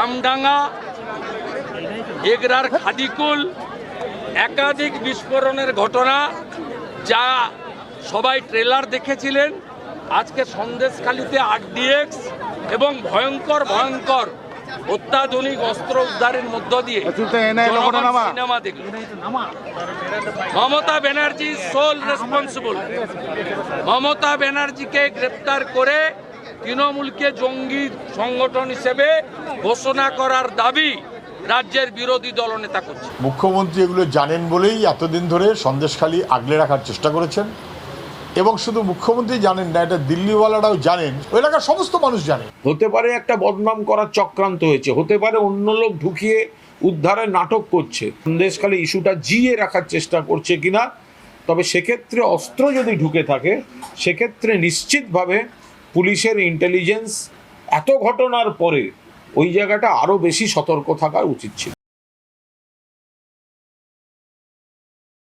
আমডাঙ্গা এগরার খাদিকুল একাধিক বিস্ফোরণের ঘটনা যা সবাই ট্রেলার দেখেছিলেন। আজকে সন্দেশখালিতে আরডিএক্স এবং ভয়ঙ্কর ভয়ঙ্কর অত্যাধুনিক অস্ত্র উদ্ধারের মধ্য দিয়ে সিনেমা দেখল। মমতা ব্যানার্জি সোল রেসপন্সিবল মমতা ব্যানার্জিকে গ্রেপ্তার করে তৃণমূলকে জঙ্গি সংগঠন হিসেবে ঘোষণা করার দাবি রাজ্যের বিরোধী দলনেতা করছে মুখ্যমন্ত্রী এগুলো জানেন বলেই এতদিন ধরে সন্দেশখালী আগলে রাখার চেষ্টা করেছেন। এবং শুধু মুখ্যমন্ত্রী জানেন না এটা দিল্লিওয়ালারাও জানেন। ওই এলাকার সমস্ত মানুষ জানে। হতে পারে একটা বদনাম করার চক্রান্ত হয়েছে হতে পারে অন্য লোক ঢুকিয়ে উদ্ধারের নাটক করছে। সন্দেশখালী ইস্যুটা জিয়ে রাখার চেষ্টা করছে কিনা তবে সেক্ষেত্রে অস্ত্র যদি ঢুকে থাকে সেক্ষেত্রে নিশ্চিতভাবে পুলিশের ইন্টেলিজেন্স এত ঘটনার পরে ওই জায়গাটা আরও বেশি সতর্ক থাকা উচিত ছিল।